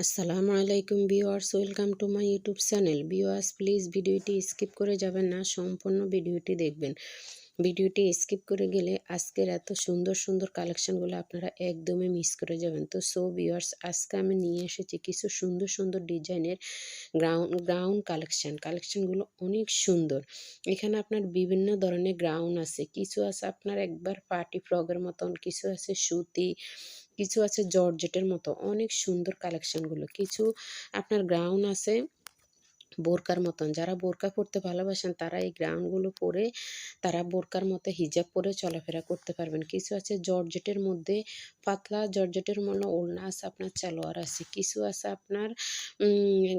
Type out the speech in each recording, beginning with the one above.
আসসালামু আলাইকুম viewers, welcome to my YouTube channel. Viewers, please ভিডিওটি স্কিপ করে যাবেন না, সম্পূর্ণ ভিডিওটি দেখবেন। ভিডিওটি স্কিপ করে গেলে আজকের এত সুন্দর সুন্দর কালেকশনগুলো আপনারা একদমই মিস করে যাবেন। তো সো ভিউয়ার্স আজকে আমি নিয়ে এসেছি কিছু সুন্দর সুন্দর ডিজাইনের গ্রাউন্ড গ্রাউন্ড কালেকশন। কালেকশনগুলো অনেক সুন্দর। এখানে আপনার বিভিন্ন ধরনের গ্রাউন্ড আছে। কিছু আছে আপনার একবার পার্টি ফ্রকের মতন, কিছু আছে সুতি, কিছু আছে জর্জেটের মতো। অনেক সুন্দর কালেকশনগুলো। কিছু আপনার গ্রাউন্ড আছে বোরকার মতন। যারা বোরকা পরতে ভালোবাসেন, তারা এই গ্রাউন্ডগুলো পরে, তারা বোরকার মতো হিজাব পরে চলাফেরা করতে পারবেন। কিছু আছে জর্জেটের মধ্যে, পাতলা জর্জেটের মনে ওড়না আছে আপনার চালোয়ার আছে। কিছু আছে আপনার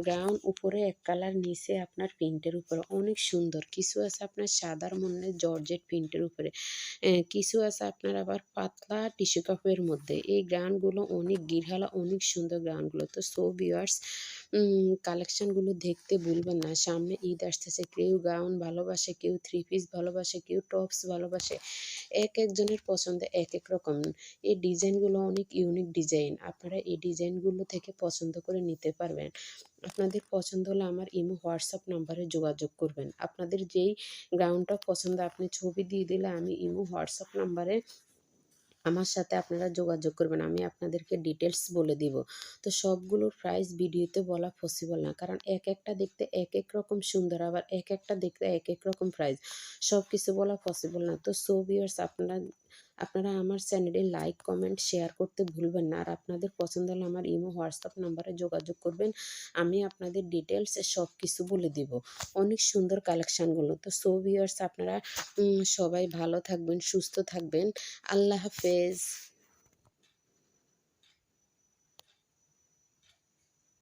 গ্রাউন্ড উপরে এক কালার, নিচে আপনার প্রিন্টের উপরে। অনেক সুন্দর। কিছু আছে আপনার সাদার মনে জর্জেট প্রিন্টের উপরে। কিছু আছে আপনার আবার পাতলা টিস্যু কাপের মধ্যে। এই গ্রাউন্ডগুলো অনেক গিরহালা, অনেক সুন্দর গ্রাউন্ডগুলো। তো সো ভিউয়ার্স কালেকশানগুলো দেখতে ভুলবেন না। সামনে ঈদ আসতেছে, কেউ গাউন ভালোবাসে, কেউ থ্রি পিস ভালোবাসে, কেউ টপস ভালোবাসে, এক একজনের পছন্দে এক এক রকম। এই ডিজাইনগুলো অনেক ইউনিক ডিজাইন আপনারা এই ডিজাইনগুলো থেকে পছন্দ করে নিতে পারবেন। আপনাদের পছন্দ হলে আমার ইমো, হোয়াটসঅ্যাপ নাম্বারে যোগাযোগ করবেন। আপনাদের যেই গাউনটা পছন্দ, আপনি ছবি দিয়ে দিলে আমি ইমো, হোয়াটসঅ্যাপ নাম্বারে আমার সাথে আপনারা যোগাযোগ করবেন, আমি আপনাদেরকে ডিটেলস বলে দিব। তো সবগুলোর প্রাইস ভিডিওতে বলা পসিবল না, কারণ এক একটা দেখতে এক এক রকম সুন্দর, আবার এক একটা দেখতে এক এক রকম প্রাইস সব কিছু বলা পসিবল না। তো সো ভিউয়ার্স আপনারা আপনারা আমার চ্যানেলে লাইক, কমেন্ট, শেয়ার করতে ভুলবেন না। আর আপনাদের পছন্দ হলে আমার ইমো, হোয়াটসঅ্যাপ নাম্বারে যোগাযোগ করবেন। আমি আপনাদের ডিটেলস সব কিছু বলে দিব। অনেক সুন্দর কালেকশানগুলো। তো সো ভিউয়ার্স, আপনারা সবাই ভালো থাকবেন, সুস্থ থাকবেন। আল্লাহ হাফেজ।